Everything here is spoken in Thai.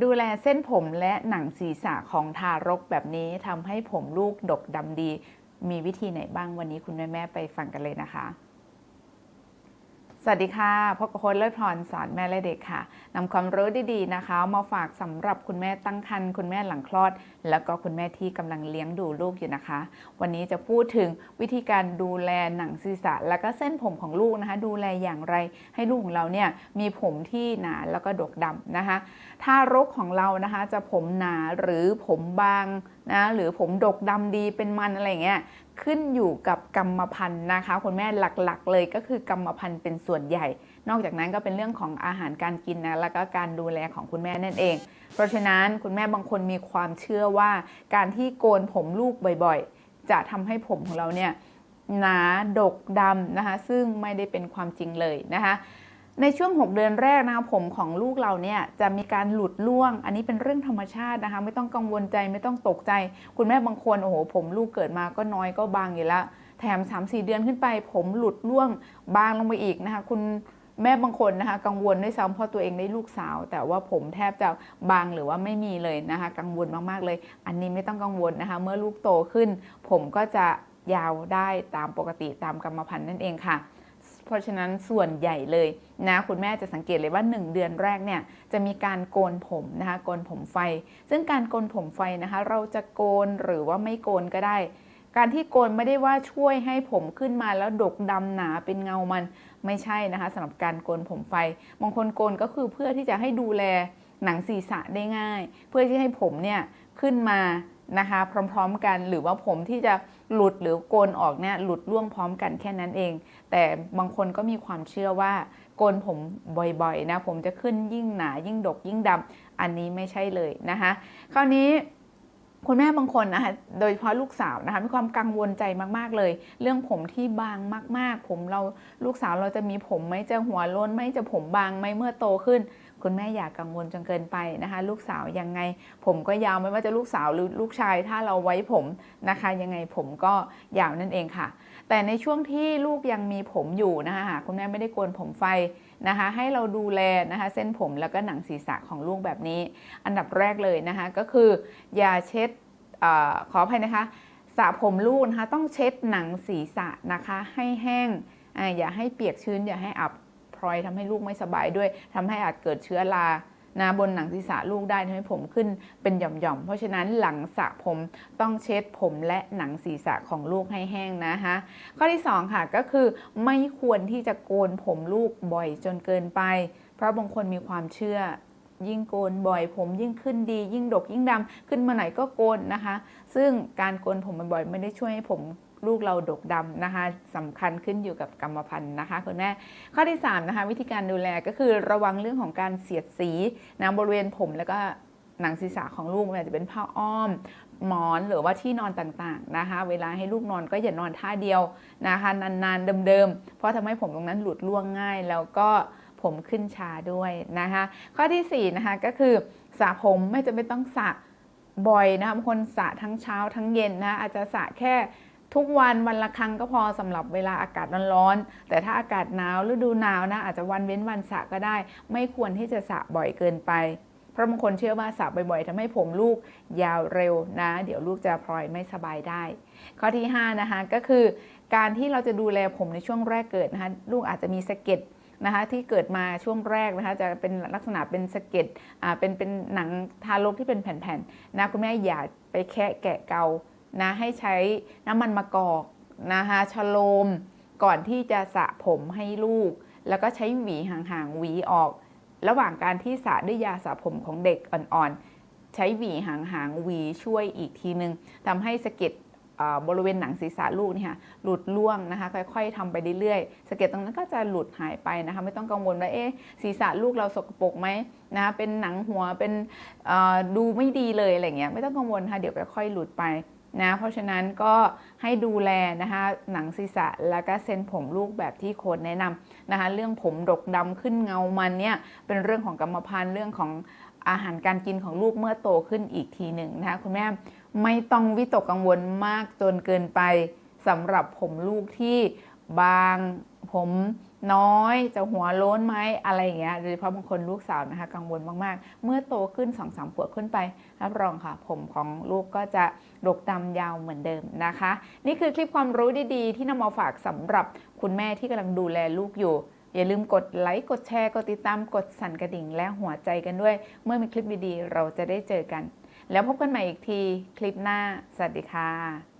ดูแลเส้นผมและหนังศีรษะของทารกแบบนี้ทำให้ผมลูกดกดำดี มีวิธีไหนบ้างวันนี้คุณแม่แม่ไปฟังกันเลยนะคะ สวัสดีค่ะพบกับโค้ชเลิศพรสอนแม่และเด็กค่ะนำความรู้ดีๆนะคะ มาฝากสำหรับคุณแม่ตั้งครรภ์คุณแม่หลังคลอด แล้วก็คุณแม่ที่กำลังเลี้ยงดูลูกอยู่นะคะ วันนี้จะพูดถึงวิธีการดูแลหนังศีรษะ แล้วก็เส้นผมของลูกนะคะ ดูแลอย่างไรให้ลูกของเราเนี่ยมีผมที่หนาแล้วก็ดกดำนะคะทารกของเรานะคะจะผมหนาหรือผมบางนะหรือผมดกดำดีเป็นมันอะไรเงี้ย ขึ้นอยู่กับกรรมพันธุ์นะคะคุณแม่หลักๆ เลยก็คือกรรมพันธุ์เป็นส่วนใหญ่ นอกจากนั้นก็เป็นเรื่องของอาหารการกินนะแล้วก็การดูแลของคุณแม่นั่นเอง เพราะฉะนั้นคุณแม่บางคนมีความเชื่อว่า การที่โกนผมลูกบ่อยๆ จะทำให้ผมของเราเนี่ยหนาดกดำนะคะซึ่งไม่ได้เป็นความจริงเลยนะคะ ในช่วง 6 เดือนแรกนะคะผมของลูกเราเนี่ยจะมีการหลุดร่วง อันนี้เป็นเรื่องธรรมชาตินะคะ ไม่ต้องกังวลใจไม่ต้องตกใจ คุณแม่บางคนโอ้โหผมลูกเกิดมาก็น้อยก็บางอยู่แล้วแถม 3-4 เดือนขึ้นไป ผมหลุดร่วงบางลงไปอีกนะคะคุณแม่บางคนนะคะกังวลด้วยซ้ำเพราะตัวเองได้ลูกสาว แต่ว่าผมแทบจะบางหรือว่าไม่มีเลยนะคะ กังวลมากๆเลย อันนี้ไม่ต้องกังวลนะคะ เมื่อลูกโตขึ้น ผมก็จะยาวได้ตามปกติตามกรรมพันธุ์นั่นเองค่ะ เพราะฉะนั้นส่วนใหญ่เลยนะคุณแม่จะสังเกตเลยว่า 1 เดือนแรกเนี่ยจะมีการโกนผมนะคะโกนผมไฟ ซึ่งการโกนผมไฟนะคะ เราจะโกนหรือว่าไม่โกนก็ได้ การที่โกนไม่ได้ว่าช่วยให้ผมขึ้นมาแล้วดกดำหนาเป็นเงามันไม่ใช่นะคะสำหรับการโกนผมไฟบางคนโกนก็คือเพื่อที่จะให้ดูแลหนังศีรษะได้ง่าย เพื่อที่ให้ผมเนี่ยขึ้นมา นะคะ พร้อมๆกันหรือว่าผมที่จะหลุดหรือโกนออกเนี่ยหลุดร่วงพร้อมกันแค่นั้นเอง แต่บางคนก็มีความเชื่อว่า โกนผมบ่อยๆนะผมจะขึ้นยิ่งหนายิ่งดกยิ่งดำอันนี้ไม่ใช่เลยนะคะ คราวนี้ คุณแม่บางคนนะคะโดยเฉพาะลูกสาวนะคะมีความกังวลใจมาก ๆ เลย เรื่องผมที่บางมาก ๆ ผมเราลูกสาวเราจะมีผมไหมจะหัวโล้นไหมจะผมบางไหมเมื่อโตขึ้น คุณแม่อย่ากกังวลจนเกินไปนะคะ ลูกสาวยังไง ผมก็ยาวไม่ว่าจะลูกสาวหรือลูกชายถ้าเราไว้ผมนะคะ ยังไงผมก็ยาวนั่นเองค่ะ แต่ในช่วงที่ลูกยังมีผมอยู่นะคะคุณแม่ไม่ได้โกนผมไฟนะคะให้เราดูแลนะคะเส้นผมแล้วก็หนังศีรษะของลูกแบบนี้ อันดับแรกเลยนะคะก็คืออย่าเช็ด ออขออภัยนะคะสระผมลูกนะคะต้องเช็ดหนังศีรษะนะคะให้แห้งออย่าให้เปียกชื้น อย่าให้อับพลอยทำให้ลูกไม่สบายด้วยทำให้อาจเกิดเชื้อรานะบนหนังศีรษะลูกได้ทำให้ผมขึ้นเป็นหย่อมๆ เพราะฉะนั้นหลังสระผมต้องเช็ดผมและหนังศีรษะของลูกให้แห้งนะคะข้อที่ 2 ค่ะก็คือไม่ควรที่จะโกนผมลูกบ่อยจนเกินไป เพราะบางคนมีความเชื่อ ยิ่งโกนบ่อยผมยิ่งขึ้นดี ยิ่งดกยิ่งดำขึ้นมาไหนก็โกนนะคะ ซึ่งการโกนผมบ่อยๆไม่ได้ช่วยให้ผมลูกเราดกดำนะคะสำคัญขึ้นอยู่กับกรรมพันธุ์นะคะคุณแม่ข้อที่3นะคะวิธีการดูแลก็คือระวังเรื่องของการเสียดสีนะบริเวณผมแล้วก็หนังศีรษะของลูกไม่ว่าจะเป็นผ้าอ้อมหมอนหรือว่าที่นอนต่างๆนะคะ เวลาให้ลูกนอนก็อย่านอนท่าเดียวนะคะนานๆเดิมๆเพราะทำให้ผมตรงนั้นหลุดร่วงง่ายแล้วก็ ผมขึ้นชาด้วยนะคะข้อที่4นะคะก็คือสระผมไม่จำเป็นต้องสระบ่อยนะคะบางคนสระทั้งเช้าทั้งเย็นนะอาจจะสระแค่ทุกวันวันละครั้งก็พอสำหรับเวลาอากาศร้อนๆ แต่ถ้าอากาศหนาวฤดูหนาวนะอาจจะวันเว้นวันสระก็ได้ ไม่ควรที่จะสระบ่อยเกินไป เพราะบางคนเชื่อว่าสระบ่อยๆทำให้ผมลูกยาวเร็วนะ เดี๋ยวลูกจะพลอยไม่สบายได้ ข้อที่ 5 นะคะก็คือ การที่เราจะดูแลผมในช่วงแรกเกิดนะคะลูกอาจจะมีสะเก็ด นะคะที่เกิดมาช่วงแรกนะคะจะเป็นลักษณะเป็นสะเก็ดอ่าเป็นเป็นหนังทารกที่เป็นแผ่นๆนะคุณแม่อย่าไปแคะแกะเกานะให้ใช้น้ำมันมะกอกนะคะชโลมก่อนที่จะสระผมให้ลูก แล้วก็ใช้หวีห่างๆหวีออก ระหว่างการที่สระด้วยยาสระผมของเด็กอ่อนๆใช้หวีห่างๆหวีช่วยอีกทีนึงทำให้สะเก็ด บริเวณหนังศีรษะลูกเนี่ยค่ะหลุดล่วงนะคะ ค่อย ๆทำไปเรื่อยๆสะเก็ดตรงนั้นก็จะหลุดหายไปนะคะ ไม่ต้องกังวลว่าเอ๊ะศีรษะลูกเราสกปรกไหมนะคะเป็นหนังหัวเป็นดูไม่ดีเลยอะไรเงี้ยไม่ต้องกังวลค่ะเดี๋ยวค่อยๆหลุดไปนะเพราะฉะนั้นก็ให้ดูแลนะคะหนังศีรษะแล้วก็เส้นผมลูกแบบที่โค้ดแนะนำนะคะเรื่องผมดกดำขึ้นเงามันเนี่ยเป็นเรื่องของกรรมพันธุ์เรื่องของ อาหารการกินของลูกเมื่อโตขึ้นอีกทีหนึ่งนะคะคุณแม่ไม่ต้องวิตกกังวลมากจนเกินไปสำหรับผมลูกที่บางผมน้อยจะหัวโล้นไหมอะไรอย่างเงี้ยโดยเฉพาะบางคนลูกสาวนะคะกังวลมากๆ เมื่อโตขึ้น2อสามขวบขึ้นไปรับรองค่ะ ผมของลูกก็จะดกดำยาวเหมือนเดิมนะคะ นี่คือคลิปความรู้ดีๆ ที่นำมาฝากสำหรับคุณแม่ที่กำลังดูแลลูกอยู่ อย่าลืมกดไลค์ กดแชร์ กดติดตาม กดสั่นกระดิ่ง และหัวใจกันด้วย เมื่อมีคลิปดีๆ เราจะได้เจอกัน แล้วพบกันใหม่อีกทีคลิปหน้า สวัสดีค่ะ